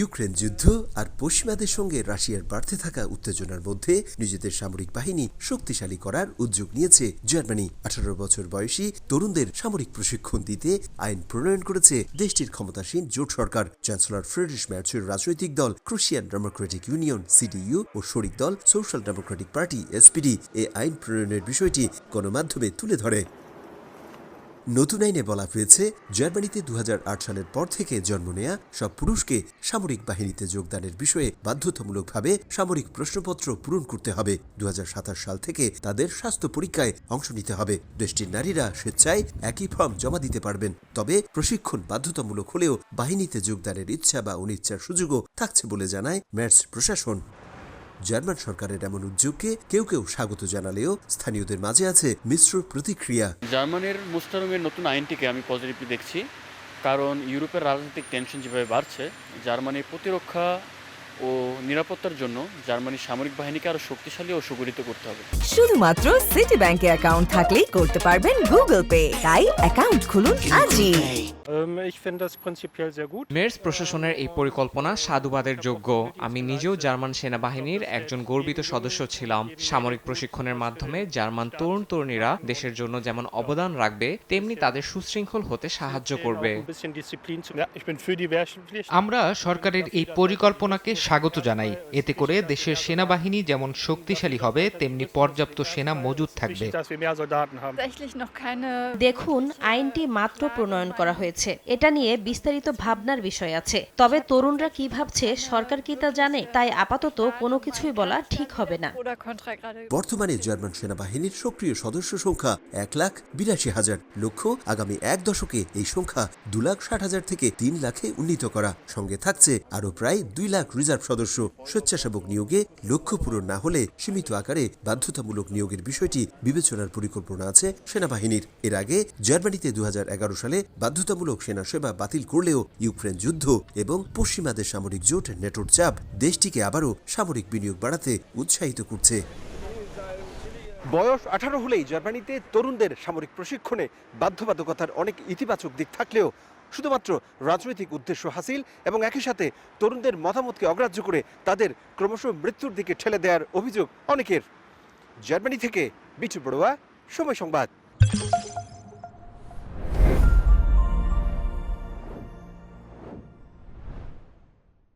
Ukraine যুদ্ধ আর পশ্চিমাদের সঙ্গে রাশিয়ার বাড়তে থাকা উত্তেজনার মধ্যে নিজেদের সামরিক বাহিনী শক্তিশালী করার উদ্যোগ নিয়েছে জার্মানি। আঠারো বছর বয়সী তরুণদের সামরিক প্রশিক্ষণ দিতে আইন প্রণয়ন করেছে দেশটির ক্ষমতাসীন জোট সরকার। চ্যান্সেলর ফ্রেডরিশ ম্যার্চের রাজনৈতিক দল, ক্রুশিয়ান ডেমোক্রেটিক ইউনিয়ন, সিডিইউ ও শরিক দল, সোশ্যাল ডেমোক্রেটিক পার্টি, এসপিডি এ আইন প্রণয়নের বিষয়টি গণমাধ্যমে তুলে ধরে। নতুন আইনে বলা হয়েছে, জার্মানিতে দু হাজার আট সালের পর থেকে জন্ম নেয়া সব পুরুষকে সামরিক বাহিনীতে যোগদানের বিষয়ে বাধ্যতামূলকভাবে সামরিক প্রশ্নপত্র পূরণ করতে হবে। দু হাজার সাতাশ সাল থেকে তাদের স্বাস্থ্য পরীক্ষায় অংশ নিতে হবে। দেশটির নারীরা স্বেচ্ছায় একই ফর্ম জমা দিতে পারবেন। তবে প্রশিক্ষণ বাধ্যতামূলক হলেও বাহিনীতে যোগদানের ইচ্ছা বা অনিচ্ছার সুযোগও থাকছে বলে জানায় ম্যাটস প্রশাসন। জার্মান সরকারের এমন উদ্যোগকে কেউ কেউ স্বাগত জানালেও স্থানীয়দের মাঝে আছে মিশ্র প্রতিক্রিয়া। জার্মানির মুস্তারুমের নতুন আইনটিকে আমি পজিটিভলি দেখছি, কারণ ইউরোপের রাজনৈতিক টেনশন যেভাবে বাড়ছে, জার্মানির প্রতিরক্ষা ও নিরাপত্তার জন্য জার্মানির সামরিক বাহিনীকে আরও শক্তিশালী ও সুগঠিত করতে হবে। শুধুমাত্র সিটি ব্যাংকে অ্যাকাউন্ট থাকলেই করতে পারবেন গুগল পে তাই অ্যাকাউন্ট খুলুন আজই। Ähm, Ich finde das prinzipiell sehr gut. মের্স প্রশাসনের এই পরিকল্পনা সাধুবাদের যোগ্য। আমি নিজেও জার্মান সেনাবাহিনীর একজন গর্বিত সদস্য ছিলাম। সামরিক প্রশিক্ষণের মাধ্যমে জার্মান তরুণ তরুণীরা দেশের জন্য যেমন অবদান রাখবে তেমনি তাদের সুশৃঙ্খল হতে সাহায্য করবে। Wehrpflicht. আমরা সরকারের এই পরিকল্পনাকে স্বাগত জানাই। এতে করে দেশের সেনাবাহিনী যেমন শক্তিশালী হবে তেমনি পর্যাপ্ত সেনা মজুদ থাকবে। দেখুন আইনটি মাত্র প্রণয়ন করা হয়েছে। এটা নিয়ে বিস্তারিত ভাবনার বিষয় আছে। তবে তরুণরা কি ভাবছে সরকার কি তা জানে? তাই আপাতত কোনো কিছুই বলা ঠিক হবে না। বর্তমানে জার্মান সেনাবাহিনীর সক্রিয় সদস্য সংখ্যা এক লাখ বিরাশি হাজার। লক্ষ্য আগামী এক দশকে এই সংখ্যা দু লাখ ষাট হাজার থেকে তিন লাখে উন্নীত করা। সঙ্গে থাকছে আরও প্রায় দুই লাখ রিজার্ভ সদস্য স্বেচ্ছাসেবক নিয়োগে লক্ষ্য পূরণ না হলে সীমিত আকারে বাধ্যতামূলক নিয়োগের বিষয়টি বিবেচনার পরিকল্পনা আছে সেনাবাহিনীর। এর আগে জার্মানিতে দু সালে বাধ্যতামূলক সেনা সেবা বাতিল করলেও ইউক্রেন যুদ্ধ এবং পশ্চিমাদের সামরিক জোট নেটোর চাপ দেশটিকে আবারও সামরিক বিনিয়োগ বাড়াতে উৎসাহিত করছে। বয়স আঠারো হলেই জার্মানিতে তরুণদের সামরিক প্রশিক্ষণে বাধ্যবাধকতার অনেক ইতিবাচক দিক থাকলেও শুধুমাত্র রাজনৈতিক উদ্দেশ্য হাসিল এবং একই সাথে তরুণদের মতামতকে অগ্রাহ্য করে তাদের ক্রমশ মৃত্যুর দিকে ঠেলে দেওয়ার অভিযোগ অনেকের। জার্মানি থেকে বিটু বড়ুয়া, সময় সংবাদ।